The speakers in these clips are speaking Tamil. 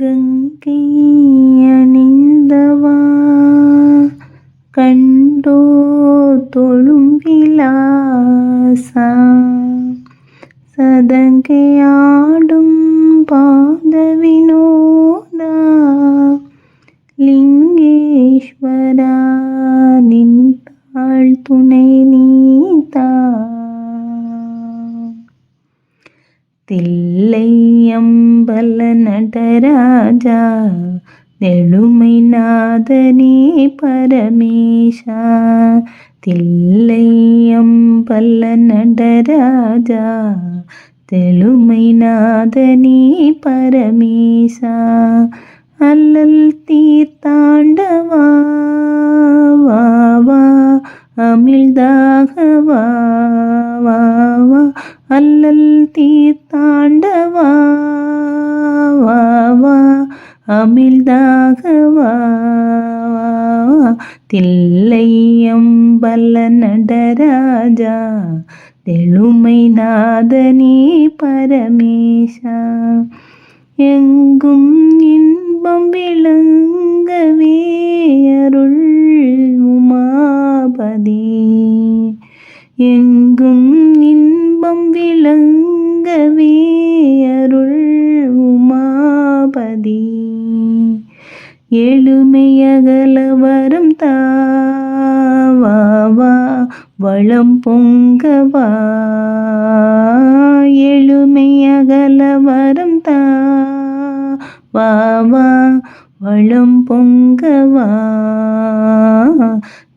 கங்கை அணிந்தவா கண்டோ தில்லையம்பல நடராஜா நெழுமை நாதனே பரமேஷா தில்லையம்பல நடராஜா தெழுமை நாதனே பரமேசா அல்லல் தீர்த்தாண்டவா வா வா அமிழ்தாக வா வா வா அல்லல் அமிழ்தாக வா வா. தில்லையம்பல நடராஜா தெழுமை நாதனே பரமேஷா. எங்கும் இன்பம் விளங்கவே அருள் உமாபதி. எங்கும் இன்பம் விளங்க பொங்கவா எழுமையகல வரம் தாவா வளம் பொங்கவா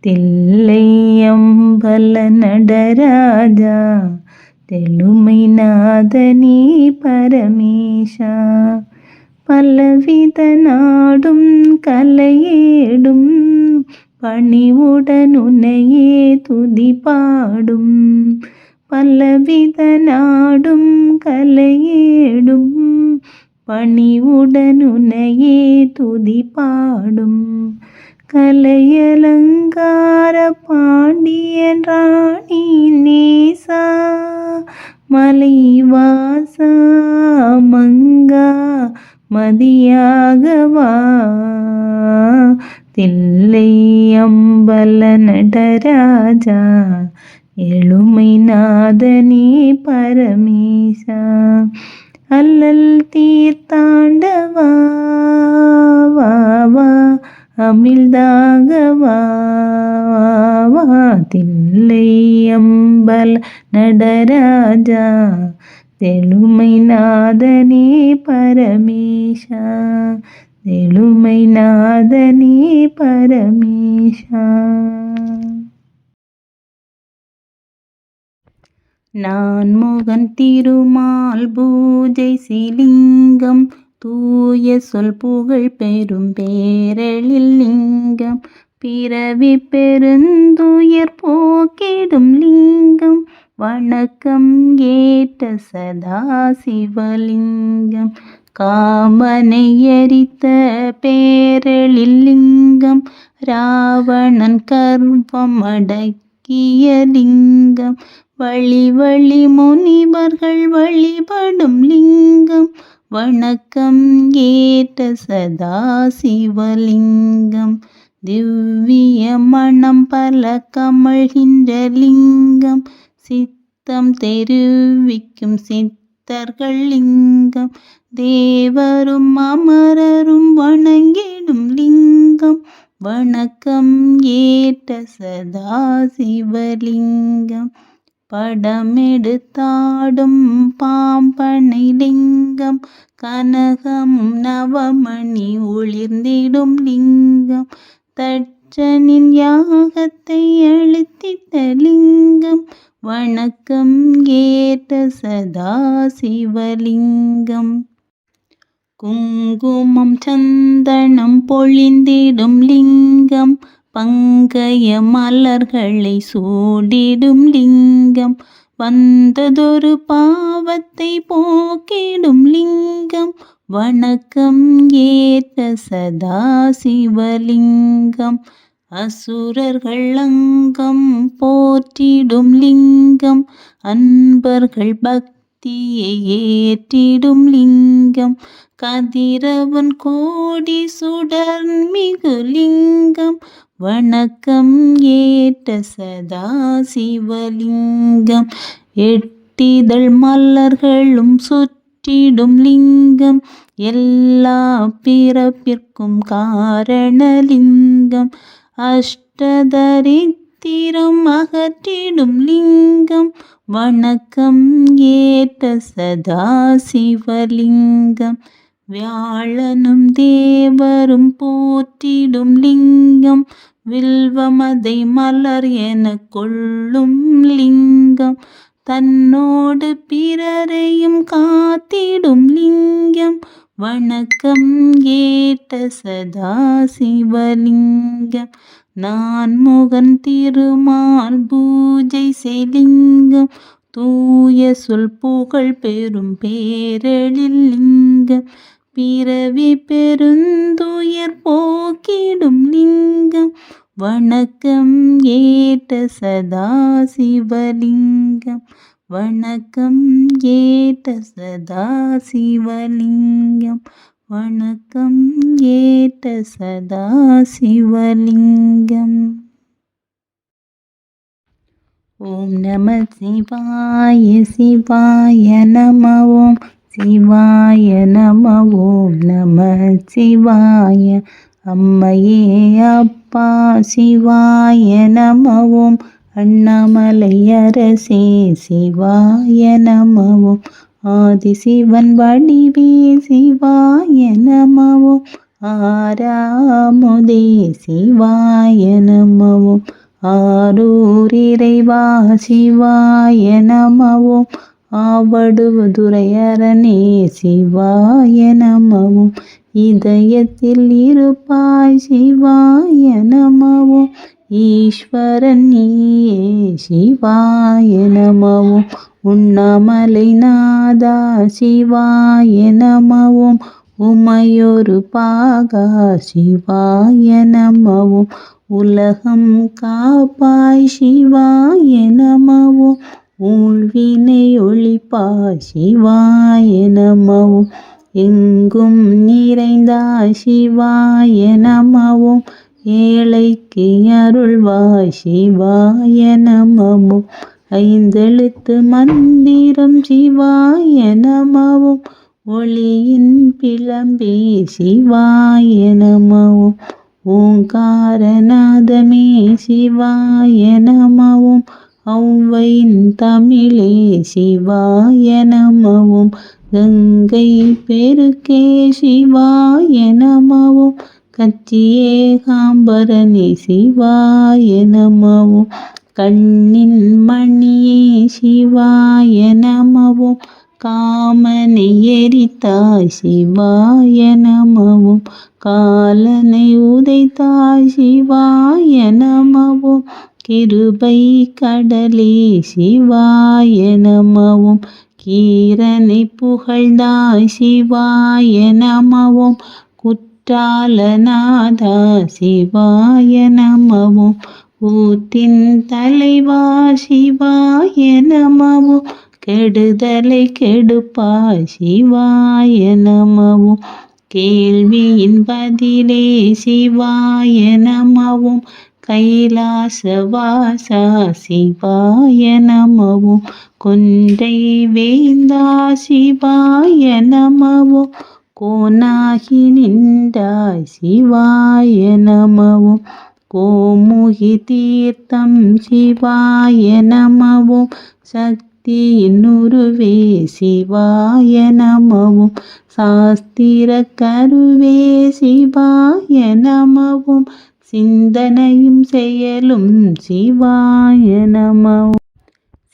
தில்லையம்பல நடராஜா தெழுமை நாதனே பரமேஷா. பலவித நாடும் கலையேடும் பணிவுடன் உன்னையே துதி பாடும் பலவித நாடும் கலையேடும் பணிவுடனுனையே துதி பாடும் கலையலங்கார பாண்டியன் ராணி நேசா மலைவாசா மங்கா மதியாகவா. தில்லை அம்பல நடராஜா എളുമൈനാഥനേ പരമേശ അല്ലൽ തീർത്താണ്ടവാ അമിൽദാഗവാതില്ലയ്യമ്പൽ നടരാജ തെളുമൈനാഥനേ പരമേശ തെളുമൈനാഥനേ പരമേശ. நான் முகன் திருமால் பூஜை சிலிங்கம் தூய சொல் புகழ் பெரும் பேரழில் லிங்கம் பிறவி பெருந்துயர் போக்கிடும் லிங்கம் வணக்கம் ஏற்ற சதா சிவலிங்கம் காமனை எரித்த பேரழில் லிங்கம் ராவணன் கர்வம் அடைத்த இயலிங்கம் வழி வழி முனிவர்கள் வழிபடும் லிங்கம் வணக்கம் ஏற்ற சதா சிவலிங்கம். திவ்ய மணம் பல கமழ்கின்ற லிங்கம் சித்தம் தெரிவிக்கும் சித்தர்கள் லிங்கம். தேவரும் அமரரும் வணங்கிடும் லிங்கம் வணக்கம் ஏற்ற சதா சிவலிங்கம் படமெடுத்தாடும் பாம்பனை லிங்கம் கனகம் நவமணி ஒளிர்ந்திடும் லிங்கம். தச்சனின் யாகத்தை அழுத்திட்ட லிங்கம். வணக்கம் ஏற்ற சதா சிவலிங்கம் குங்குமம் சந்தனம் பொழிந்திடும் லிங்கம் பங்கய மலர்களை சூடிடும் லிங்கம் வந்ததொரு பாவத்தை போக்கிடும் லிங்கம் வணக்கம் ஏற்ற சதா சிவலிங்கம் அசுரர்கள் அங்கம் போற்றிடும் லிங்கம் அன்பர்கள் பக்தி தீயை ஏற்றிடும் லிங்கம். கதிரவன் கோடி சுடர்மிகு லிங்கம். வணக்கம் ஏற்ற சதா சிவலிங்கம். எட்டிதழ் மலர்களும் சுற்றிடும் லிங்கம். எல்லா பிறப்பிற்கும் காரணலிங்கம் அஷ்டதரி அஷ்டதரித்திரம் அகற்றிடும் லிங்கம் வணக்கம் ஏற்ற சதா சிவலிங்கம். வியாழனும் தேவரும் போற்றிடும் லிங்கம் வில்வமதை மலர் என கொள்ளும் லிங்கம். தன்னோடு பிறரையும் காத்திடும் லிங்கம் வணக்கம் ஏற்ற சதா சிவலிங்கம். நான் முகன் திருமால் பூஜை செய்லிங்கம் தூய சொல் புகழ் பெரும் பேரழில் லிங்கம். பிறவி பெருந்துயர் போக்கிடும் லிங்கம் வணக்கம் ஏற்ற சதா சிவலிங்கம். வணக்கம் ஏற்ற சதா சிவலிங்கம். வணக்கம் ஏற்ற சதா சிவலிங்கம். ஓம் நம சிவாய சிவாய நம ஓம் சிவாய நம ஓம் நம சிவாய. அம்மையே அப்பா சிவாய நம ஓம் அண்ணாமலை அரசே சிவாய நம ஓம் ஆதிசிவன் வடிவே சிவாய நம ஆராமுதே சிவாய நம ஆரூரிறைவா சிவாய நம ஓம் ஆவடுவதுரையரணே சிவாய நமவும். இதயத்தில் இருப்பாய் சிவாய நமவும். ஈஸ்வரன்யே சிவாய நமவும். உண்ணாமலை நாதா சிவாய நமவும். உமையொரு பாகா சிவாய நமவும். உலகம் காப்பாய் சிவாய நமவும். ஊழ்வினை ஒளிப்பாய் சிவாய நமவும். எங்கும் நிறைந்தா சிவாய நமவும். ஏழைக்கு அருள்வாய் சிவாய நமவும். ஐந்தெழுத்து மந்திரம் சிவாய நமவும். ஒளியின் பிளம்பே சிவாய நமவும். ஓங்காரநாதமே சிவாய நமவும். ஔவையின் தமிழே சிவாய நமவும். கங்கை பெருக்கே சிவாய நமவும். கச்சியே காம்பரணி சிவாய நமவும் கண்ணின் மணியே சிவாய நமவும் காமனை எரித்தாய் சிவாய நமவும் காலனை உதைத்தாய் சிவாய நமவும் கிருபை கடலே சிவாய நமவும் கீரனை புகழ்ந்தாய் சிவாய நமவும் குற்றாலநாதா சிவாய நமவும் ஊத்தின் தலைவா சிவாய நமவும் கெடுதலை கெடுப்பா சிவாய நமவும் கேள்வியின் பதிலே சிவாய நமவும் கைலாசவாசா சிவாய நமவும் கொன்றை வேந்தா சிவாய நமவும் கோனாகி நின்றாய் சிவாய நமவும். கோமுகி தீர்த்தம் சிவாய நமவும். சக்தியின் உருவே சிவாய நமவும். சாஸ்திர கருவே சிவாய நமவும். சிந்தனையும் செயலும் சிவாய நமவும்.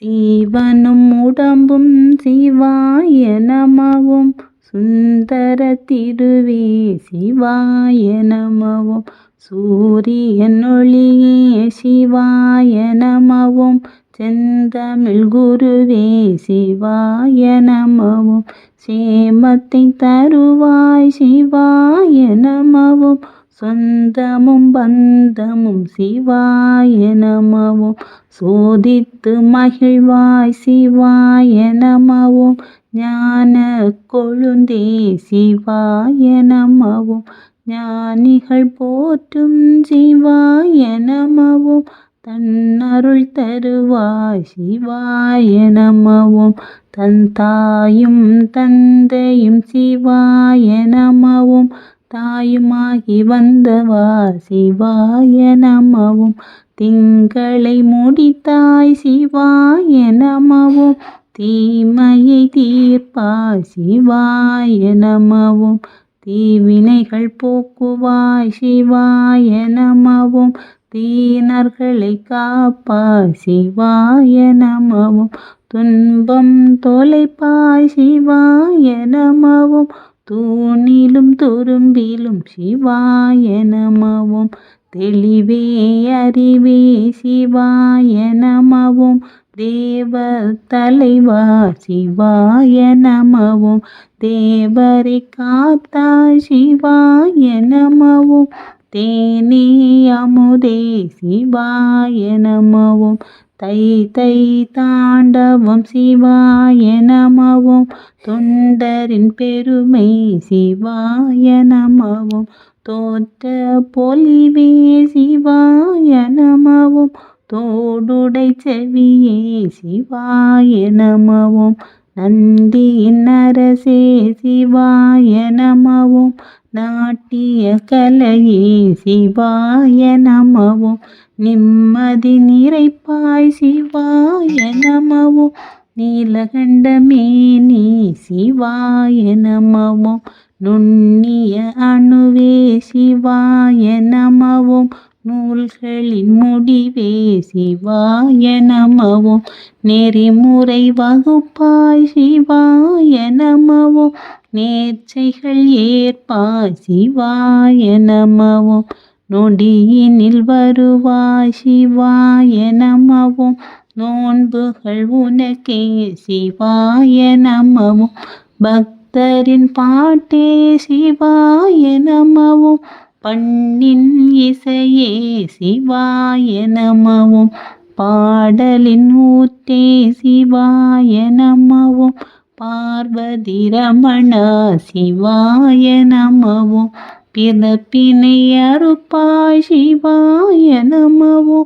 சீவனும் உடம்பும் சிவாய நமவும். சுந்தர திருவே சிவாய நமவும். சூரியன் ஒளியே சிவாய நமவும். செந்தமிழ் குருவே சிவாய நமவும். சேமத்தை தருவாய் சிவாய நமவும். சொந்தமும் பந்தமும் சிவாய நமவும். சோதித்து மகிழ்வாய் சிவாய நமவும். ஞான கொழுந்தே சிவாய நமவும். ஞானிகள் போற்றும் சிவாய நமவும். தன்னருள் தருவாய் சிவாய நமவும். தன் தாயும் தந்தையும் சிவாய நமவும். தாயுமாகி வந்தவா சிவாய நமவும். திங்களை முடித்தாய் சிவாய நமவும். தீமையை தீர்ப்பாய் சிவாய நமவும். தீவினைகள் போக்குவாய் சிவாய நமவும். தீனர்களை காப்பாய் சிவாய நமவும். துன்பம் தொலைப்பாய் சிவாய நமவும். தூணிலும் துரும்பிலும் சிவாய நமவும். தெளிவே அறிவே சிவாய நமவும். தேவ தலைவா சிவாய நமவும். தேவரை காத்தா சிவாய நமவும். தேனே அமுதே சிவாய நமவும். தை தை தாண்டவம் சிவாய நமவும். தொண்டரின் பெருமை சிவாய நமவும். தோற்ற பொலிவே சிவாய நமவும். தோடுடை செவியே சிவாய நமவோம். நந்தியின் அரசே சிவாய நமவோம். நாட்டிய கலையே சிவாய நமவோம். நிம்மதி நிறைப்பாய் சிவாய நமவோம். நீலகண்டமேனி சிவாய நமவோம். நுண்ணிய அணுவே சிவாய நமவோம். நூல்களின் முடிவே சிவாய நமவோம் நெறிமுறை வகுப்பாய் சிவாய நமவோம் நேர்ச்சைகள் ஏற்பாய் சிவாய நமவோம் நொடியினில் வருவாய் சிவாய நமவோம் நோன்புகள் உனக்கே சிவாய நமவோம் பக்தரின் பாட்டே சிவாய நமவோம் பண்ணின் இசையே சிவாய நமவும். பாடலின் ஊற்றே சிவாய நமவும். பார்வதி ரமணா சிவாய நமவும். பிறப்பினை அறுப்பாய் சிவாய நமவும்.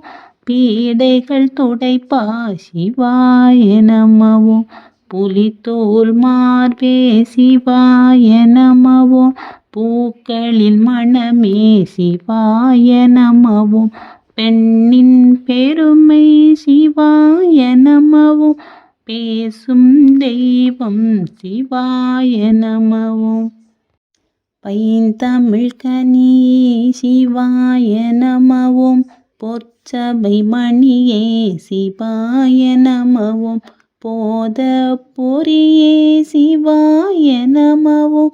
பீடைகள் துடைப்பா சிவாய நமவும். புலித்தோல் மார்பே சிவாய நமவும். பூக்களின் மனமே சிவாய நமவும். பெண்ணின் பெருமை சிவாய நமவும். பேசும் தெய்வம் சிவாய நமவும். பைந்தமிழ் கனியே சிவாய நமவும். பொற்சபை மணியே சிவாய நமவும். போத பொறியே சிவாய நமவும்.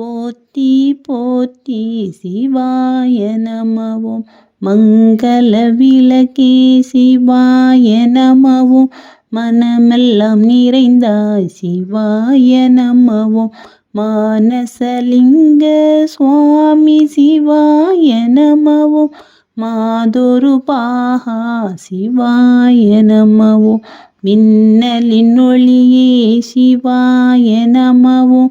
போத்தி போத்தி சிவாய நமவும். மங்கள விளக்கே சிவாய நமவும். மனமெல்லாம் நிறைந்தாய் சிவாய நமவும். மானசலிங்க சுவாமி சிவாய நமவும். மாதொரு பாகா சிவாய நமவும். மின்னலின் ஒளியே சிவாய நமவும்.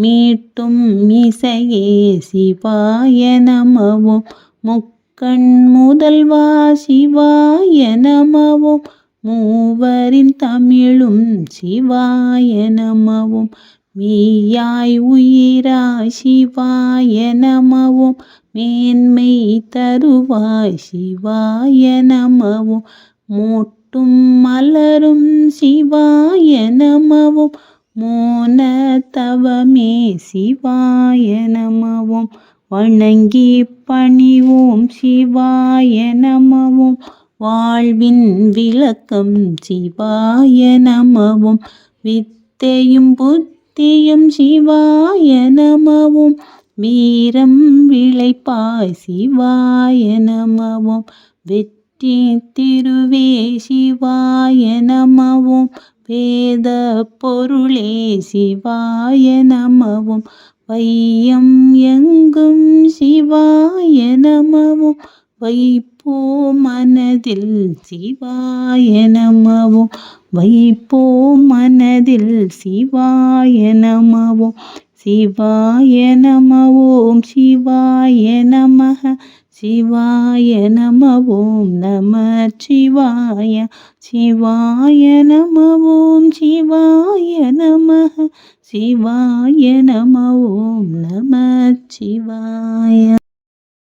மீட்டும் மிசையே சிவாய நமவோம். முக்கண் முதல்வா சிவாய நமவோம். மூவரின் தமிழும் சிவாய நமவோம். மெய்யாய் உயிராய் சிவாய நமவோம். மேன்மை தருவாய் சிவாய நமவோம். மூட்டும் மலரும் சிவாய நமவோம். மோனத்தவமே சிவாய நமவோம். வணங்கி பணிவோம் சிவாய நமவோம். வாழ்வின் விளக்கம் சிவாய நமவோம். வித்தையும் புத்தியும் சிவாய நமவோம். வீரம் விளைப்பாய் சிவாய நமவோம். வெற்றி திருவே சிவாய நமவோம். வேத பொருளே சிவாய நமவும். வையம் எங்கும் சிவாய நமவும். வைப்போ மனதில் சிவாய நமவும். வைப்போ மனதில் சிவாய நமவும். சிவாய நமவோம் சிவாய நமக. சிவாய நமவோம் நம சிவாய சிவாய நமவோம் சிவாய நம சிவாய நமவோம் நம சிவாய.